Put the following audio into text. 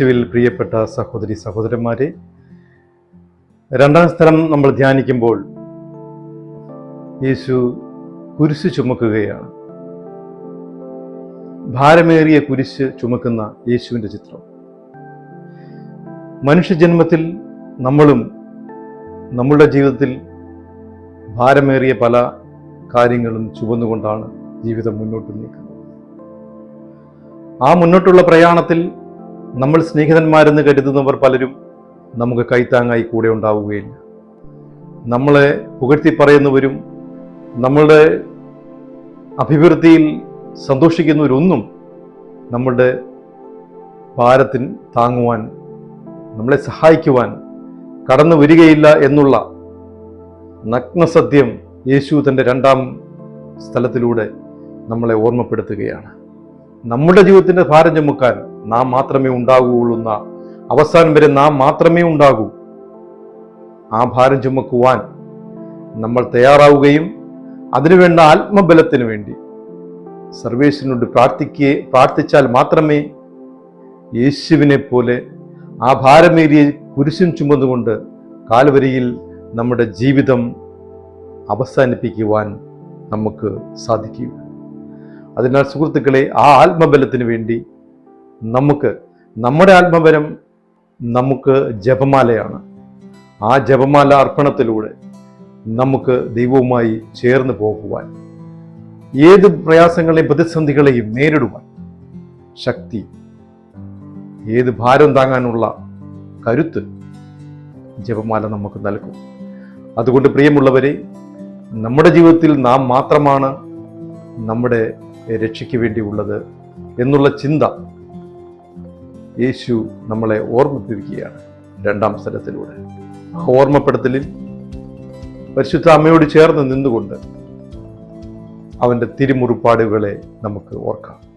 ക്രിസ്തുവിൽ പ്രിയപ്പെട്ട സഹോദരി സഹോദരന്മാരെ രണ്ടാം സ്ഥലം നമ്മൾ ധ്യാനിക്കുമ്പോൾ യേശു കുരിശ് ചുമക്കുകയാണ്. ഭാരമേറിയ കുരിശ് ചുമക്കുന്ന യേശുവിന്റെ ചിത്രം. മനുഷ്യജന്മത്തിൽ നമ്മളും നമ്മളുടെ ജീവിതത്തിൽ ഭാരമേറിയ പല കാര്യങ്ങളും ചുമന്നുകൊണ്ടാണ് ജീവിതം മുന്നോട്ട് നീക്കുന്നത്. ആ മുന്നോട്ടുള്ള പ്രയാണത്തിൽ നമ്മൾ സ്നേഹിതന്മാരെന്ന് കരുതുന്നവർ പലരും നമുക്ക് കൈത്താങ്ങായി കൂടെ ഉണ്ടാവുകയില്ല. നമ്മളെ പുകഴ്ത്തി പറയുന്നവരും നമ്മളുടെ അഭിവൃദ്ധിയിൽ സന്തോഷിക്കുന്നവരൊന്നും നമ്മളുടെ ഭാരത്തിന് താങ്ങുവാൻ നമ്മളെ സഹായിക്കുവാൻ കടന്നു വരികയില്ല എന്നുള്ള നഗ്നസത്യം യേശു തന്റെ രണ്ടാം സ്ഥലത്തിലൂടെ നമ്മളെ ഓർമ്മപ്പെടുത്തുകയാണ്. നമ്മുടെ ജീവിതത്തിന്റെ ഭാരം ചുമക്കാൻ നാം മാത്രമേ ഉണ്ടാകുകയുള്ളൂ എന്ന അവസാനം വരെ നാം മാത്രമേ ഉണ്ടാകൂ. ആ ഭാരം ചുമക്കുവാൻ നമ്മൾ തയ്യാറാവുകയും അതിനുവേണ്ട ആത്മബലത്തിന് വേണ്ടി. സർവേശ്വരനോട് പ്രാർത്ഥിക്കുകയെ പ്രാർത്ഥിച്ചാൽ മാത്രമേ യേശുവിനെ പോലെ ആ ഭാരമേറിയ കുരിശും ചുമന്നുകൊണ്ട് കാൽവരിയിൽ നമ്മുടെ ജീവിതം അവസാനിപ്പിക്കുവാൻ നമുക്ക് സാധിക്കൂ. അതിനാൽ സുഹൃത്തുക്കളെ ആ ആത്മബലത്തിന് വേണ്ടി നമുക്ക് നമ്മുടെ ആത്മബലം നമുക്ക് ജപമാലയാണ്. ആ ജപമാല അർപ്പണത്തിലൂടെ നമുക്ക് ദൈവവുമായി ചേർന്ന് പോകുവാൻ ഏത് പ്രയാസങ്ങളെയും പ്രതിസന്ധികളെയും നേരിടുവാൻ ശക്തി ഏത് ഭാരം താങ്ങാനുള്ള കരുത്ത് ജപമാല നമുക്ക് നൽകും. അതുകൊണ്ട് പ്രിയമുള്ളവരെ നമ്മുടെ ജീവിതത്തിൽ നാം മാത്രമാണ് നമ്മുടെ രക്ഷയ്ക്ക് വേണ്ടിയുള്ളത് എന്നുള്ള ചിന്ത യേശു നമ്മളെ ഓർമ്മിപ്പിക്കുകയാണ് രണ്ടാം സ്ഥലത്തിലൂടെ. ആ. ഓർമ്മപ്പെടുത്തലിൽ പരിശുദ്ധ അമ്മയോട് ചേർന്ന് നിന്നുകൊണ്ട് അവന്റെ തിരുമുറിപ്പാടുകളെ നമുക്ക് ഓർക്കാം.